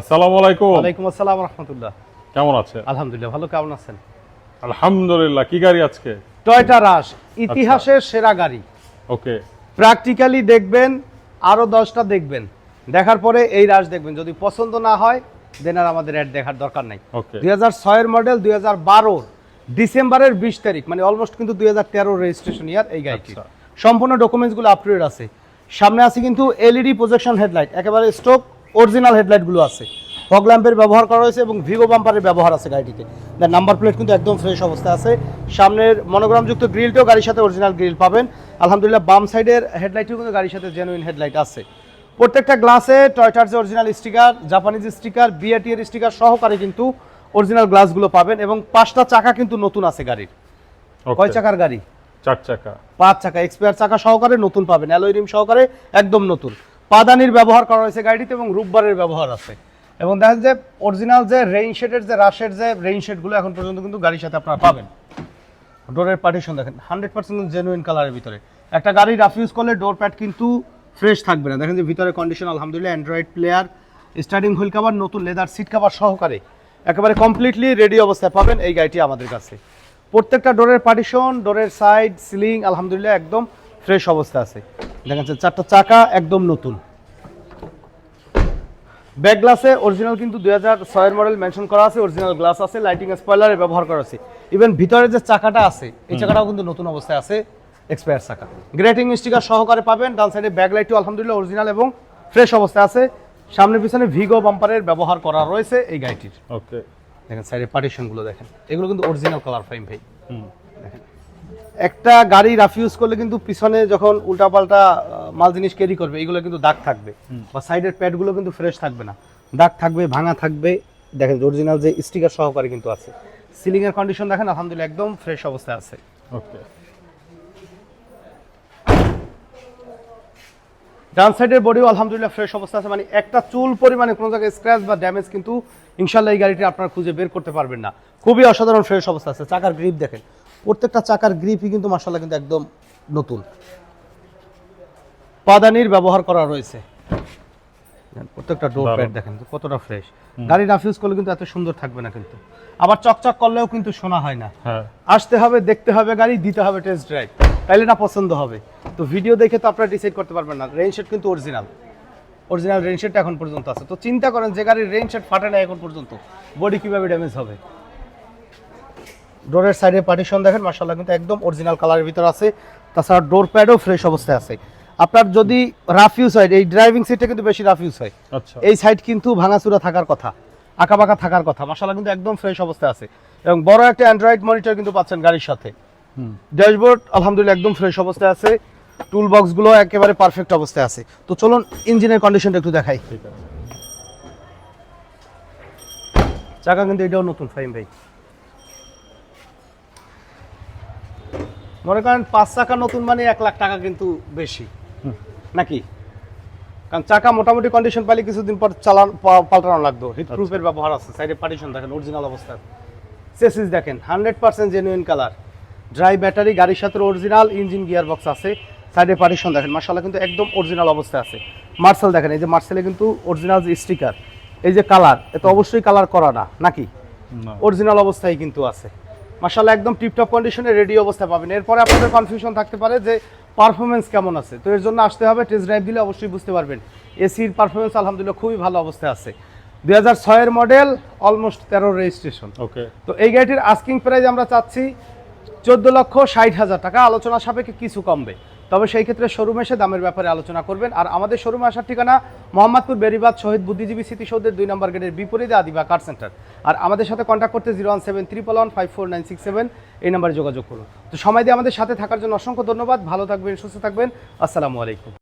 আসসালামু আলাইকুম। ওয়ালাইকুম আসসালাম রহমতুল্লাহ। কেমন আছে আলহামদুলিল্লাহ ভালো কেমন আছেন? আলহামদুলিল্লাহ কি গাড়ি আজকে? টয়টা রাশ ইতিহাসের সেরা গাড়ি। ওকে। প্র্যাকটিক্যালি দেখবেন আরও দশটা দেখবেন। দেখার পরে এই রাশ দেখবেন। যদি পছন্দ না হয় দেন আর আমাদের অ্যাড দেখার দরকার নাই। ওকে। দুই হাজার ছয়ের মডেল দুই হাজার বারোর ডিসেম্বরের বিশ তারিখ মানে অলমোস্ট কিন্তু দুই হাজার তেরোর রেজিস্ট্রেশন ইয়ার এই গাড়িটি আচ্ছা। সম্পূর্ণ ডকুমেন্টসগুলো আপটুডেট আছে। সামনে আছে কিন্তু এলইডি প্রজেকশন হেডলাইট একেবারে স্টোক অরিজিনাল হেডলাইটগুলো আছে। ফগ ল্যাম্পের ব্যবহার করা হয়েছে এবং ভিভো বাম্পারের ব্যবহার আছে গাড়িটিতে। নাম্বার প্লেট কিন্তু একদম ফ্রেশ অবস্থায় আছে। সামনের মনোগ্রামযুক্ত গ্রিলটাও গাড়ির সাথে অরিজিনাল গ্রিল পাবেন। আলহামদুলিল্লাহ বাম সাইডের হেডলাইটও কিন্তু গাড়ির সাথে জেনুইন হেডলাইট আছে। প্রত্যেকটা গ্লাসে টয়টার যে original sticker Japanese sticker BRT এর স্টিকার সহকারে কিন্তু অরিজিনাল গ্লাসগুলো পাবেন এবং পাঁচটা চাকা কিন্তু নতুন আছে গাড়ির। কয় চাকার গাড়ি? চার চাকা। পাঁচ চাকা। এক্সপায়ার চাকা সহকারে নতুন পাবেন। অ্যালয় রিম সহকারে একদম নতুন। পাদানির ব্যবহার করা হয়েছে গাড়িতে এবং রূপবারের ব্যবহার আছে। এবং দেখেন যে অরিজিনাল যে রেইন শেডের যে রাশের যে রেইন শেডগুলো এখন পর্যন্ত কিন্তু গাড়ির সাথে আপনারা পাবেন। ডোরের পার্টিশন দেখেন হান্ড্রেড পার্সেন্ট জেনুইন কালারের ভিতরে। একটা গাড়ি রাফ ইউজ করলে ডোর প্যাড কিন্তু ফ্রেশ থাকবে না। দেখেন যে ভিতরে কন্ডিশন আলহামদুলিল্লাহ Android player starting wheel cover নতুন লেদার সিট কাভার সহকারে একেবারে কমপ্লিটলি রেডি অবস্থায় পাবেন এই গাড়িটি আমাদের কাছে। প্রত্যেকটা ডোরের পার্টিশন ডোরের সাইড সিলিং আলহামদুলিল্লাহ, একদম ফ্রেশ অবস্থা আছে। দেখেন চারটা চাকা একদম নতুন। ব্যাক গ্লাসে অরিজিনাল কিন্তু দুই হাজার ছয়ের মডেল মেনশন করা আছে অরিজিনাল গ্লাস আছে লাইটিং স্পয়লারে ব্যবহার করা আছে। ইভেন ভিতরে যে চাকাটা আছে এই চাকাটাও কিন্তু নতুন অবস্থায় আছে এক্সপায়ার চাকা। গ্রেটিং স্টিকার সহকারে পাবেন ডান সাইডে ব্যাক লাইটও আলহামদুলিল্লাহ অরিজিনাল এবং ফ্রেশ অবস্থায় আছে। সামনে পিছনে ভিগো বাম্পারের ব্যবহার করা রয়েছে এই গাড়িটির। ওকে দেখেন সাইডে পার্টিশনগুলো দেখেন। এগুলো কিন্তু অরিজিনাল কালার ফ্রেম ভাই। হুম। একটা গাড়ি রাফ ইউজ করলে কিন্তু পিছনে যখন উল্টাপাল্টা মাল জিনিস ক্যারি করবে এগুলো কিন্তু দাগ থাকবে। বা সাইডের প্যাডগুলো কিন্তু ফ্রেশ থাকবে না। দাগ থাকবে ভাঙা থাকবে। দেখেন অরিজিনাল যে স্টিকার সহকারে কিন্তু আছে। সিলিং এর কন্ডিশন দেখেন আলহামদুলিল্লাহ একদম ফ্রেশ অবস্থায় আছে। ওকে। ডান সাইডের বডিও আলহামদুলিল্লাহ ফ্রেশ অবস্থা আছে। মানে একটা চুল পরিমাণে কোনো জায়গায় স্ক্র্যাচ বা ড্যামেজ কিন্তু ইনশাল্লাহ এই গাড়িটি আপনারা খুঁজে বের করতে পারবেন না। খুবই অসাধারণ ফ্রেশ অবস্থা আছে। চাকার গ্রিপ দেখেন। প্রত্যেকটা চাকার গ্রিপই কিন্তু মার্শাল্লাহ কিন্তু একদম নতুন। পাদানির ব্যবহার করা রয়েছে। প্রত্যেকটা ডোর প্যাড দেখেন কতটা ফ্রেশ গাড়ি রাফিউজ করলে কিন্তু এত সুন্দর থাকবে না কিন্তু। আবার চকচক করলেও কিন্তু শোনা হয় না। হ্যাঁ। আসতে হবে দেখতে হবে গাড়ি দিতে হবে টেস্ট ড্রাইভ তাইলে না পছন্দ হবে। তো ভিডিও দেখে তো আপনারা ডিসাইড করতে পারবেন না। রেইন শেড কিন্তু অরিজিনাল অরিজিনাল রেইন শেডটা এখন পর্যন্ত আছে। তো চিন্তা করেন যে গাড়ির রেইন শেড ফাটে না এখন পর্যন্ত। বডি কীভাবে ড্যামেজ হবে? ডোরের সাইডে পার্টিশন দেখেন মার্শাল্লাহ কিন্তু একদম অরিজিনাল কালারের ভিতর আছে। তাছাড়া ডোর প্যাডও ফ্রেশ অবস্থায় আছে। আপনার যদি রাফ ইউজ হয় এই ড্রাইভিং সিটটা কিন্তু বেশি রাফ ইউজ হয়। আচ্ছা। এই সাইড কিন্তু ভাঙাচুরা থাকার কথা আঁকাবাঁকা থাকার কথা মাসালা কিন্তু একদম ফ্রেশ অবস্থায় আছে। এবং বড় একটা অ্যান্ড্রয়েড মনিটর কিন্তু পাচ্ছেন গাড়ির সাথে। ড্যাশবোর্ড আলহামদুলিল্লাহ একদম ফ্রেশ অবস্থায় আছে। টুল বক্সগুলো একেবারে পারফেক্ট অবস্থায় আছে। তো চলুন ইঞ্জিনের কন্ডিশনটা একটু দেখাই। চাকা কিন্তু এটাও নতুন ফাইম ভাই। মনে করেন পাঁচ চাকা নতুন মানে এক লাখ টাকা কিন্তু বেশি। নাকি? কারণ চাকা মোটামুটি কন্ডিশন পাইলে কিছুদিন পর চালান পাল্টানো লাগতো হিট প্রুফের ব্যবহার আছে। সাইডে পার্টিশন দেখেন অরিজিনাল অবস্থা। চেসিস দেখেন hundred percent genuine colour dry battery গাড়ির সাথে অরিজিনাল ইঞ্জিন গিয়ার বক্স আছে। সাইডে পার্টিশন দেখেন মার্শাল্লাহ কিন্তু একদম অরিজিনাল অবস্থায় আছে। মার্সেল দেখেন এই যে মার্সেলে কিন্তু অরিজিনাল যে স্টিকার এই যে কালার এত অবশ্যই কালার করা না নাকি? অরিজিনাল অবস্থায় কিন্তু আছে। মার্শাল্লাহ একদম টিপটপ কন্ডিশনে রেডি অবস্থায় পাবেন। এরপরে আপনাদের কনফিউশন থাকতে পারে যে পারফরমেন্স কেমন আছে। তো এর জন্য আসতে হবে টেস্ট ড্রাইভ দিলে অবশ্যই বুঝতে পারবেন। এসির পারফরমেন্স আলহামদুলিল্লাহ খুবই ভালো অবস্থায় আছে। দুই হাজার ছয়ের মডেল অলমোস্ট তেরো রেজিস্ট্রেশন ওকে তো এই গাড়িটির আস্কিং প্রাইস আমরা চাচ্ছি চোদ্দ লক্ষ ষাট হাজার টাকা। আলোচনা সাপেক্ষে কিছু কমবে। তবে সেই ক্ষেত্রে শোরুমে এসে দামের ব্যাপারে আলোচনা করবেন। আর আমাদের শোরুমে আসার ঠিকানা মোহাম্মদপুর বেরিবাদ শহীদ বুদ্ধিজীবী স্মৃতিসৌধের দুই নম্বর গেটের বিপরীতে আদিবা কার সেন্টার আর আমাদের সাথে কন্ট্যাক্ট করতে zero one seven triple one five four nine six seven এই নাম্বারে যোগাযোগ করুন। তো সময় দিয়ে আমাদের সাথে থাকার জন্য অসংখ্য ধন্যবাদ। ভালো থাকবেন, সুস্থ থাকবেন। আসসালামু আলাইকুম।